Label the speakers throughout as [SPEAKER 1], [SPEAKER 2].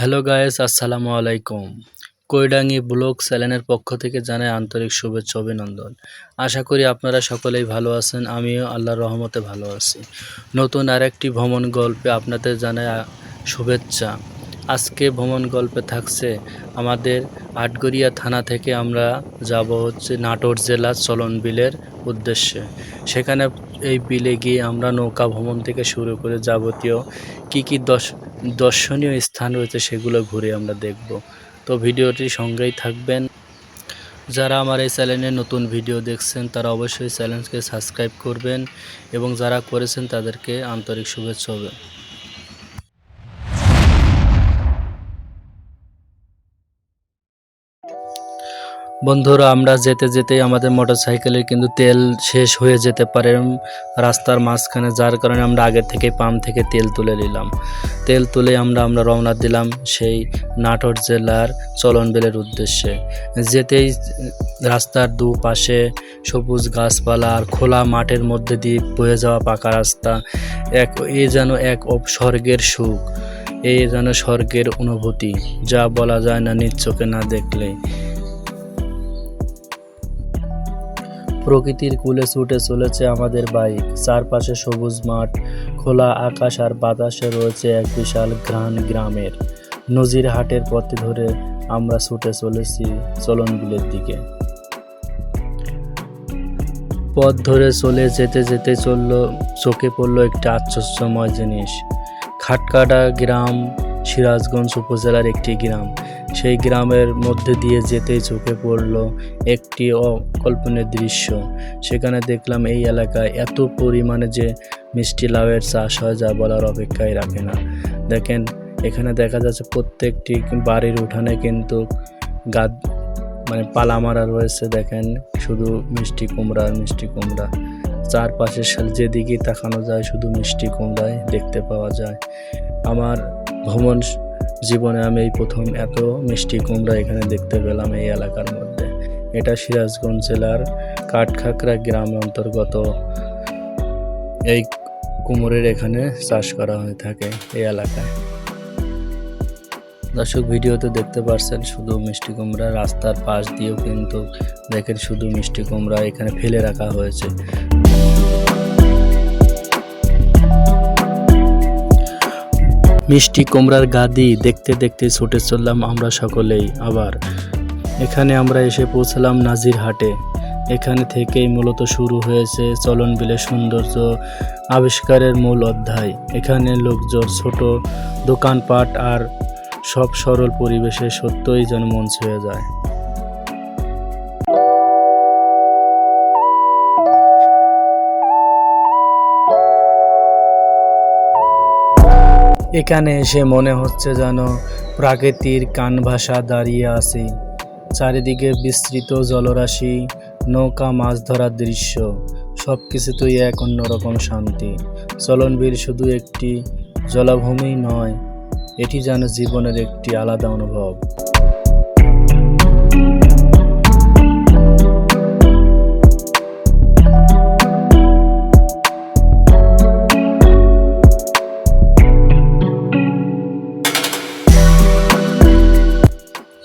[SPEAKER 1] Hello guys, আসসালামু আলাইকুম। কৈডাঙ্গি blog চ্যানেলের পক্ষ থেকে জানাই আন্তরিক শুভেচ্ছা অভিনন্দন। আশা করি আপনারা সকলেই ভালো আছেন, আমিও আল্লাহর রহমতে ভালো আছি। নতুন আরেকটি ভ্রমণ গল্পে আপনাদের জানাই শুভেচ্ছা। আজকে ভ্রমণ গল্পে থাকছে আমাদের আটগড়িয়া থানা থেকে আমরা যাব হচ্ছে নাটোর জেলা চলন বিলের উদ্দেশ্যে। সেখানে এই বিলে গিয়ে আমরা নৌকা ভ্রমণ থেকে শুরু করে যাবতীয় কি কী দর্শনীয় স্থান রয়েছে সেগুলো ঘুরে আমরা দেখব। তো ভিডিওটি সঙ্গেই থাকবেন। যারা আমার এই চ্যানেলে নতুন ভিডিও দেখছেন, তারা অবশ্যই চ্যানেলকে সাবস্ক্রাইব করবেন এবং যারা করেছেন তাদেরকে আন্তরিক শুভেচ্ছা। হবে বন্ধুরা, আমরা যেতে যেতেই আমাদের মোটরসাইকেলের কিন্তু তেল শেষ হয়ে যেতে পারে রাস্তার মাঝখানে, যার কারণে আমরা আগে থেকে পাম্প থেকে তেল তুলে নিলাম। তেল তুলে আমরা আমরা রওনা দিলাম সেই নাটোর জেলার চলনবিলের উদ্দেশ্যে। যেতেই রাস্তার দুপাশে সবুজ গাছপালা আর খোলা মাঠের মধ্যে দিয়ে বয়ে যাওয়া পাকা রাস্তা, এক, এ যেন এক স্বর্গের সুখ, এ যেন স্বর্গের অনুভূতি, যা বলা যায় না নিজ চোখে না দেখলে প্রকৃতির কুলে ছুটে চলেছে আমাদের বাইক। চারপাশে সবুজ মাঠ, খোলা আকাশ আর বাতাসে রয়েছে এক বিশাল ঘ্রাণ গ্রামের। নজির হাটের পথে ধরে আমরা ছুটে চলেছি চলন বিলের দিকে। পথ ধরে চলে যেতে যেতে চলল, চোখে পড়ল একটি আশ্চর্যময় জিনিস। খাটকাটা গ্রাম, সিরাজগঞ্জ উপজেলার একটি গ্রাম। সেই গ্রামের মধ্যে দিয়ে যেতেই চোখে পড়ল একটি অকল্পনীয় দৃশ্য। সেখানে দেখলাম এই এলাকায় এত পরিমাণে যে মিষ্টি লাউয়ের চাষ হয় যা বলার অপেক্ষায় রাখে না। দেখেন, এখানে দেখা যাচ্ছে প্রত্যেকটি বাড়ির উঠানে কিন্তু গাদ মানে পালা মারা রয়েছে। দেখেন, শুধু মিষ্টি কুমড়া মিষ্টি কুমড়া। চারপাশে যেদিকে তাকানো যায় শুধু মিষ্টি কুমড়াই দেখতে পাওয়া যায়। আমার ভ্রমণ জীবনে আমি এই প্রথম এত মিষ্টি কুমড়া এখানে দেখতে পেলাম এই এলাকার মধ্যে। এটা সিরাজগঞ্জ জেলার কাঠখাকড়া গ্রাম অন্তর্গত। এই কুমোরের এখানে চাষ করা হয়ে থাকে এই এলাকায়। দর্শক, ভিডিওতে দেখতে পাচ্ছেন শুধু মিষ্টি কুমড়া, রাস্তার পাশ দিয়েও কিন্তু দেখেন শুধু মিষ্টি কুমড়া এখানে ফেলে রাখা হয়েছে। মিষ্টি কুমড়ার গাদি দেখতে দেখতে ছুটে চললাম আমরা সকলেই আবার। এখানে আমরা এসে পৌঁছলাম নাজির হাটে। এখানে থেকেই মূলত শুরু হয়েছে চলন বিলের সৌন্দর্য আবিষ্কারের মূল অধ্যায়। এখানে লোকজন, ছোট দোকানপাট আর সব সরল পরিবেশে সত্যই যেন মন ছুঁয়ে যায়। এখানে এসে মনে হচ্ছে যেন প্রাকৃতির কানভাসা দাঁড়িয়ে আছে। চারিদিকে বিস্তৃত জলরাশি, নৌকা, মাছ ধরার দৃশ্য সব কিছুতেই এক অন্যরকম শান্তি। চলনবীর শুধু একটি জলাভূমি নয়, এটি যেন জীবনের একটি আলাদা অনুভব।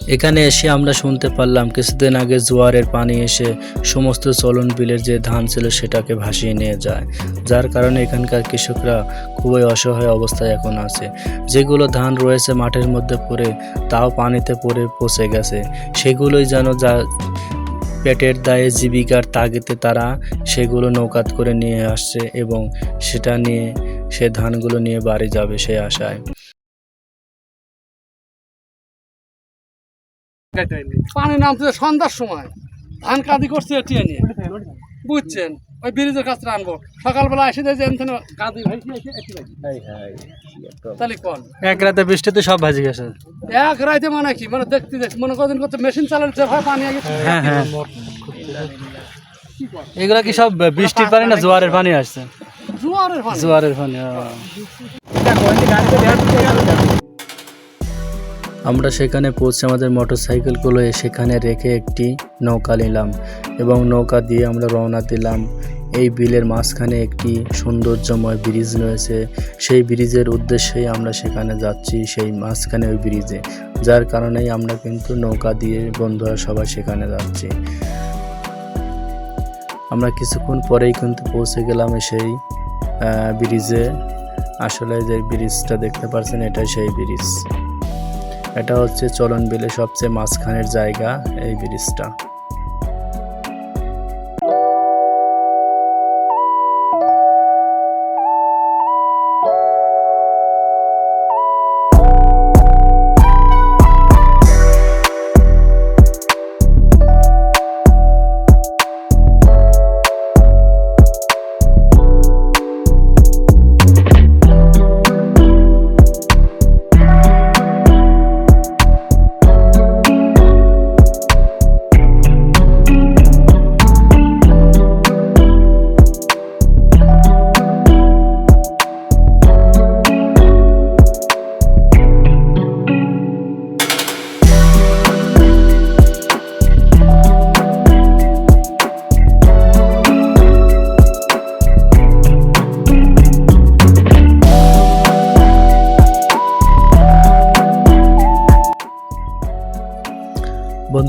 [SPEAKER 1] এখানে এসে আমরা শুনতে পারলাম, কিছুদিন আগে জোয়ারের পানি এসে সমস্ত চলন বিলের যে ধান ছিল সেটাকে ভাসিয়ে নিয়ে যায়। যার কারণে এখানকার কৃষকরা খুবই অসহায় অবস্থায় এখন আছে। যেগুলো ধান রয়েছে মাঠের মধ্যে পড়ে, তাও পানিতে পড়ে, পচে গেছে। সেগুলোই যেন যা পেটের দায়ে জীবিকার তাগিতে তারা সেগুলো নৌকাত করে নিয়ে আসছে এবং সেটা নিয়ে, সে ধানগুলো নিয়ে বাড়ি যাবে সেই আশায়।
[SPEAKER 2] পানি নামছে সন্ধ্যার সময়। ধান কাঁদি করছে এটিয়ে নিয়ে। বুঝছেন? ওই ব্রিজের কাছে আনব। সকালবেলা এসে দেখছি এমন কাদি ভাই তাহলে কোন?
[SPEAKER 1] এক রাতে বৃষ্টিতে সব ভাজি গেছে।
[SPEAKER 2] এক রাইতে মানে কি? মানে দেখতে দেখতে মনে কদিন করতে মেশিন যে হয় পানি আগে
[SPEAKER 1] হ্যাঁ হ্যাঁ। এগুলা কি সব বৃষ্টির পানি না জোয়ারের পানি আসছে?
[SPEAKER 2] জোয়ারের পানি।
[SPEAKER 1] জোয়ারের পানি আমরা সেখানে পৌঁছে আমাদের মোটরসাইকেলগুলো সেখানে রেখে একটি নৌকা নিলাম এবং নৌকা দিয়ে আমরা রওনা দিলাম। এই বিলের মাঝখানে একটি সৌন্দর্যময় ব্রিজ রয়েছে। সেই ব্রিজের উদ্দেশ্যেই আমরা সেখানে যাচ্ছি, সেই মাঝখানে ওই ব্রিজে। যার কারণেই আমরা কিন্তু নৌকা দিয়ে বন্ধুরা সবাই সেখানে যাচ্ছি। আমরা কিছুক্ষণ পরেই কিন্তু পৌঁছে গেলাম সেই ব্রিজে। আসলে যে ব্রিজটা দেখতে পাচ্ছেন এটাই সেই ব্রিজ। এটা হচ্ছে চলন বিলে সবচেয়ে মাঝখানের জায়গা এই ব্রিজটা।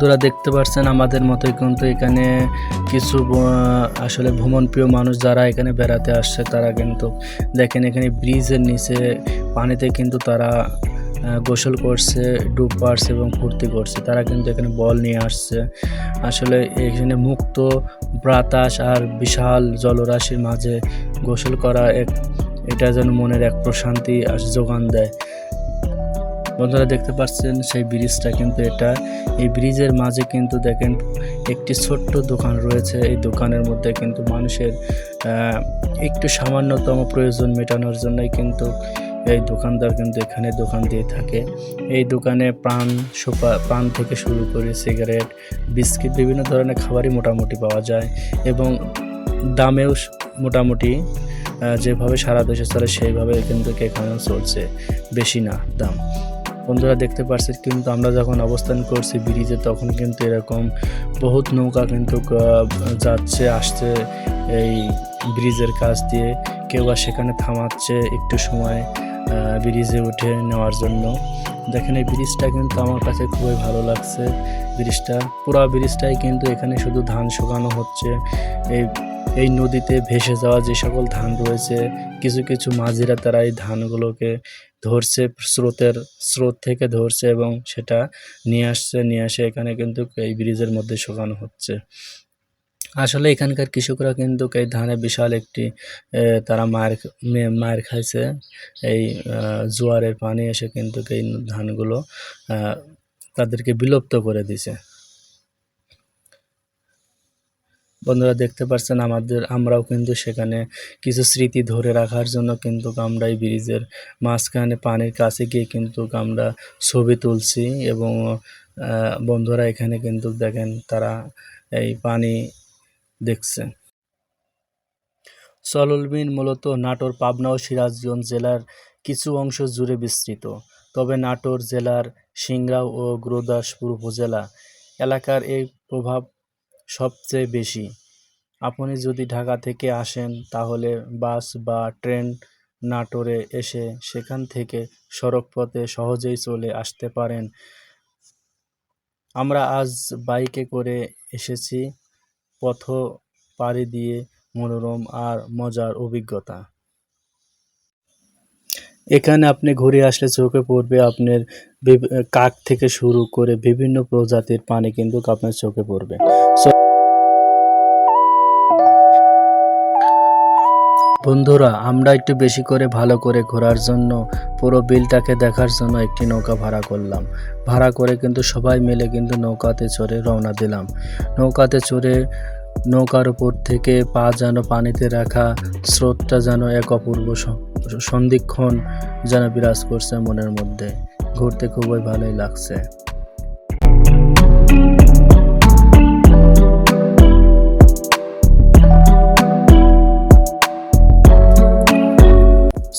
[SPEAKER 1] বন্ধুরা দেখতে পাচ্ছেন আমাদের মতোই কিন্তু এখানে কিছু আসলে ভ্রমণপ্রিয় মানুষ যারা এখানে বেড়াতে আসছে, তারা কিন্তু দেখেন এখানে ব্রিজের নিচে পানিতে কিন্তু তারা গোসল করছে, ডুব পারছে এবং ফুর্তি করছে। তারা কিন্তু এখানে বল নিয়ে আসছে। আসলে এখানে মুক্ত বাতাস আর বিশাল জলরাশির মাঝে গোসল করা এক, এটা যেন মনের এক প্রশান্তি আর যোগান দেয়। বন্ধুরা দেখতে পাচ্ছেন সেই ব্রিজটা কিন্তু এটা। এই ব্রিজের মাঝে কিন্তু দেখেন একটি ছোট্ট দোকান রয়েছে। এই দোকানের মধ্যে কিন্তু মানুষের একটু সামান্যতম প্রয়োজন মেটানোর জন্যই কিন্তু এই দোকানদার কিন্তু এখানে দোকান দিয়ে থাকে। এই দোকানে পান, সোপা, পান থেকে শুরু করে সিগারেট, বিস্কিট, বিভিন্ন ধরনের খাবারই মোটামুটি পাওয়া যায় এবং দামেও মোটামুটি যেভাবে সারা দেশে চলে সেইভাবে কিন্তু এখানেও চলছে। বেশি না, দাম। বন্ধুরা দেখতে পারছি কিন্তু আমরা যখন অবস্থান করছি ব্রিজে, তখন কিন্তু এরকম বহুত নৌকা কিন্তু যাচ্ছে, আসছে এই ব্রিজের কাছ দিয়ে। কেউ বা সেখানে থামাচ্ছে একটু সময় ব্রিজে উঠে নেওয়ার জন্য। দেখেন এই ব্রিজটা কিন্তু আমার কাছে খুবই ভালো লাগছে, ব্রিজটা। পুরা ব্রিজটাই কিন্তু এখানে শুধু ধান শুকানো হচ্ছে। এই এই নদীতে ভেসে যাওয়া যে সকল ধান রয়েছে, কিছু কিছু মাঝিরা তারা এই ধানগুলোকে ধরছে, স্রোতের স্রোত থেকে ধরছে এবং সেটা নিয়ে আসছে, নিয়ে আসে এখানে কিন্তু এই ব্রিজের মধ্যে শুকানো হচ্ছে। আসলে এখানকার কৃষকরা কিন্তু এই ধানে বিশাল একটি তারা মার, মে- মায়ের খাইছে। এই জোয়ারের পানি এসে কিন্তু এই ধানগুলো তাদেরকে বিলুপ্ত করে দিছে। বন্ধুরা দেখতে পাচ্ছেন আমাদের, আমরাও কিন্তু সেখানে কিছু স্মৃতি ধরে রাখার জন্য কিন্তু আমরা এই ব্রিজের মাঝখানে পানির কাছে গিয়ে কিন্তু আমরা ছবি তুলছি এবং বন্ধুরা এখানে কিন্তু দেখেন তারা এই পানি দেখছে। সললবিন মূলত নাটোর পাবনা ও সিরাজগঞ্জ জেলার কিছু অংশ জুড়ে বিস্তৃত। তবে নাটোর জেলার সিংড়া ও গুরুদাসপুর উপজেলা এলাকার এই প্রভাব সবচেয়ে বেশি। আপনি যদি ঢাকা থেকে আসেন, তাহলে বাস বা ট্রেন নাটোরে এসে সেখান থেকে সড়কপথে সহজেই চলে আসতে পারেন। আমরা আজ বাইকে করে এসেছি, পথ পাড়ি দিয়ে মনোরম আর মজার অভিজ্ঞতা। এখানে আপনি ঘুরে আসলে চোখে পড়বে আপনার কাক থেকে শুরু করে বিভিন্ন প্রজাতির পানি কিন্তু আপনার চোখে পড়বে। বন্ধুরা, আমরা একটু বেশি করে ভালো করে ঘোরার জন্য পুরো বিলটাকে দেখার জন্য একটি নৌকা ভাড়া করলাম। ভাড়া করে কিন্তু সবাই মিলে কিন্তু নৌকাতে চড়ে রওনা দিলাম। নৌকাতে চড়ে নৌকার উপর থেকে পা যেন পানিতে রাখা স্রোতটা যেন এক অপূর্ব সন্ধিক্ষণ যেন বিরাজ করছে মনের মধ্যে। ঘুরতে খুবই ভালোই লাগছে।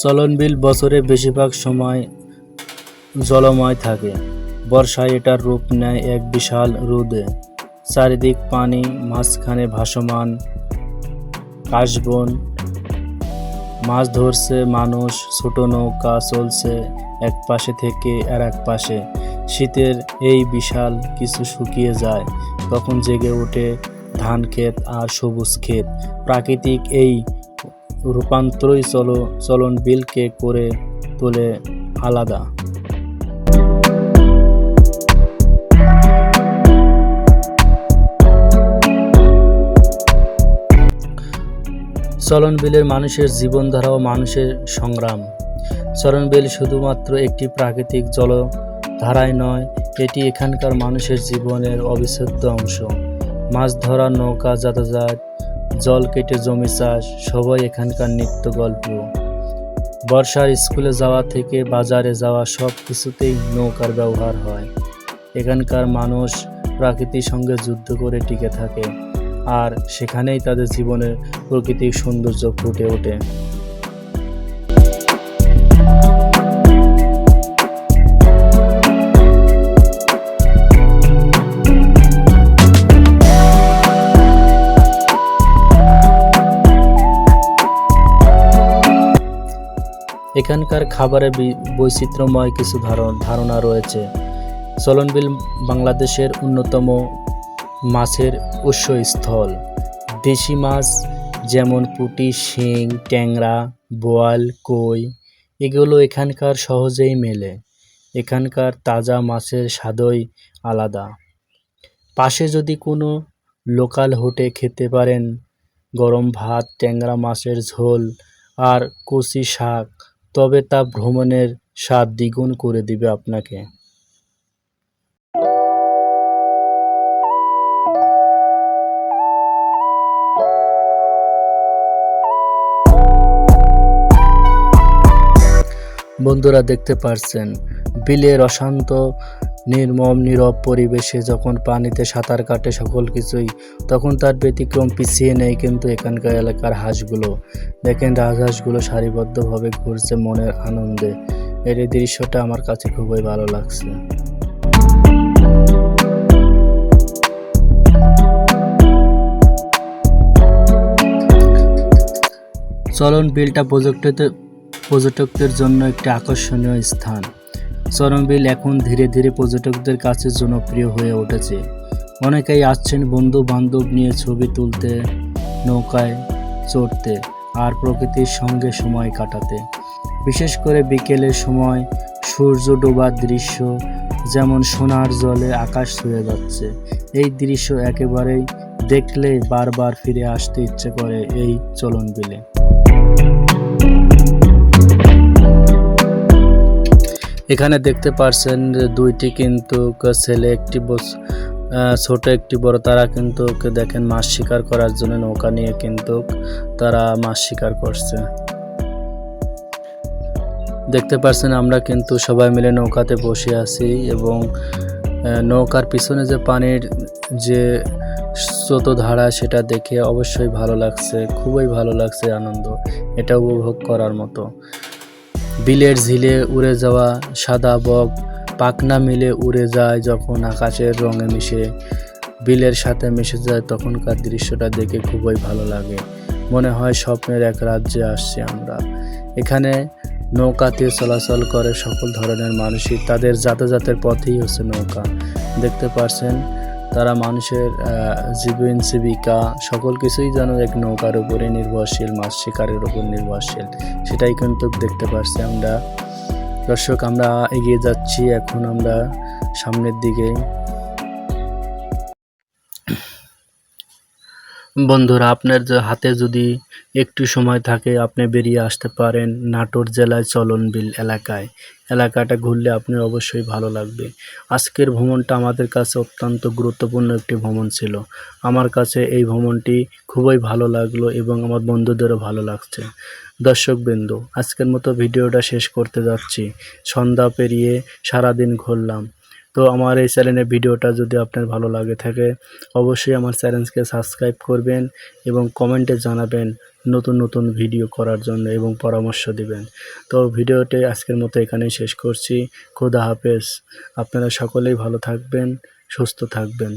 [SPEAKER 1] চলনবিল বছরে বেশিরভাগ সময় জলময় থাকে। বর্ষায় এটার রূপ নেয় এক বিশাল রোদে। চারিদিক পানি, মাঝখানে ভাসমান কাশবন। মাছ ধরছে মানুষ, ছোট নৌকা চলছে এক পাশে থেকে আর এক পাশে। শীতের এই বিশাল কিছু শুকিয়ে যায়, তখন জেগে ওঠে ধান ক্ষেত আর সবুজ ক্ষেত। প্রাকৃতিক এই রূপান্তরই চলো, চলন বিলকে করে তোলে আলাদা। চলন বিলের মানুষের জীবনধারা ও মানুষের সংগ্রাম। চলন বিল শুধুমাত্র একটি প্রাকৃতিক জলধারাই নয়, এটি এখানকার মানুষের জীবনের অবিচ্ছেদ্য অংশ। মাছ ধরা, নৌকা, যাতায়াত জল কেটে জমি চাষ, সবাই এখানকার নিত্য গল্প। বর্ষার স্কুলে যাওয়া থেকে বাজারে যাওয়া সব কিছুতেই নৌকার ব্যবহার হয়। এখানকার মানুষ প্রকৃতির সঙ্গে যুদ্ধ করে টিকে থাকে, আর সেখানেই তাদের জীবনের প্রকৃতিক সৌন্দর্য ফুটে ওঠে। এখানকার খাবারে বৈচিত্র্যময় কিছু ধারণ ধারণা রয়েছে। চলনবিল বাংলাদেশের অন্যতম মাছের উৎসস্থল। দেশি মাছ যেমন পুঁটি, শিং, ট্যাংরা, বোয়াল, কই, এগুলো এখানকার সহজেই মেলে। এখানকার তাজা মাছের স্বাদই আলাদা। পাশে যদি কোনো লোকাল হোটে খেতে পারেন, গরম ভাত, ট্যাংরা মাছের ঝোল আর কচি শাক তবে তা ভ্রমণের স্বাদ দ্বিগুণ করে দিবে আপনাকে। বন্ধুরা দেখতে পারছেন, বিলের অশান্ত, নির্মম, নীরব পরিবেশে যখন পানিতে সাঁতার কাটে সকল কিছুই, তখন তার ব্যতিক্রম পিছিয়ে নেই কিন্তু এখানকার এলাকার হাঁসগুলো। দেখেন রাজহাঁসগুলো সারিবদ্ধভাবে ঘুরছে মনের আনন্দে। এর এই দৃশ্যটা আমার কাছে খুবই ভালো লাগছে। চলন বিলটা পর্যটকদের পর্যটকদের জন্য একটি আকর্ষণীয় স্থান। চরমবিল এখন ধীরে ধীরে পর্যটকদের কাছে জনপ্রিয় হয়ে উঠেছে। অনেকেই আসছেন বন্ধু বান্ধব নিয়ে ছবি তুলতে, নৌকায় চড়তে। আর প্রকৃতির সঙ্গে সময় কাটাতে। বিশেষ করে বিকেলের সময় সূর্য ডোবার দৃশ্য, যেমন সোনার জলে আকাশ ছুঁয়ে যাচ্ছে, এই দৃশ্য একেবারেই দেখলে বারবার ফিরে আসতে ইচ্ছে করে এই চলন বিলে। এখানে দেখতে পারছেন দুইটি কিন্তু ছেলে, একটি ছোট একটি বড়, তারা কিন্তু দেখেন মাছ শিকার করার জন্য নৌকা নিয়ে কিন্তু তারা মাছ শিকার করছে। দেখতে পারছেন আমরা কিন্তু সবাই মিলে নৌকাতে বসে আছি এবং নৌকার পিছনে যে পানির যে স্রোতধারা সেটা দেখে অবশ্যই ভালো লাগছে, খুবই ভালো লাগছে আনন্দ। এটা উপভোগ করার মতো। বিলের ঝিলে উড়ে যাওয়া সাদা বক পাখনা মিলে উড়ে যায়, যখন আকাশের রঙে মিশে, বিলের সাথে মিশে যায়, তখনকার দৃশ্যটা দেখে খুবই ভালো লাগে। মনে হয় স্বপ্নের এক রাজ্যে আসছি আমরা। এখানে নৌকাতে চলাচল করে সকল ধরনের মানুষই, তাদের যাতায়াতের পথেই হচ্ছে নৌকা। দেখতে পারছেন, তারা মানুষের জীবন জীবিকা, সকল কিছুই যেন এক নৌকার উপরে নির্ভরশীল, মাছ শিকারের উপর নির্ভরশীল, সেটাই কিন্তু দেখতে পারছি আমরা। দর্শক আমরা এগিয়ে যাচ্ছি। এখন আমরা সামনের দিকে। বন্ধুরা, আপনার হাতে যদি একটু সময় থাকে, আপনি বেরিয়ে আসতে পারেন নাটোর জেলায় চলনবিল এলাকায়। এলাকাটা ঘুরলে আপনার অবশ্যই ভালো লাগবে। আজকের ভ্রমণটা আমাদের কাছে অত্যন্ত গুরুত্বপূর্ণ একটি ভ্রমণ ছিল। আমার কাছে এই ভ্রমণটি খুবই ভালো লাগল এবং আমার বন্ধুদেরও ভালো লাগছে। দর্শক বিন্দু আজকের মতো ভিডিওটা শেষ করতে যাচ্ছি। সন্ধ্যা পেরিয়ে সারাদিন ঘুরলাম। তো আমার এই চ্যানেলের ভিডিওটা যদি আপনার ভালো লাগে থাকে, অবশ্যই আমার চ্যানেলকে সাবস্ক্রাইব করবেন এবং কমেন্টে জানাবেন নতুন নতুন ভিডিও করার জন্য এবং পরামর্শ দিবেন। তো ভিডিওটি আজকের মতো এখানেই শেষ করছি। খোদা হাফেজ। আপনারা সকলেই ভালো থাকবেন, সুস্থ থাকবেন।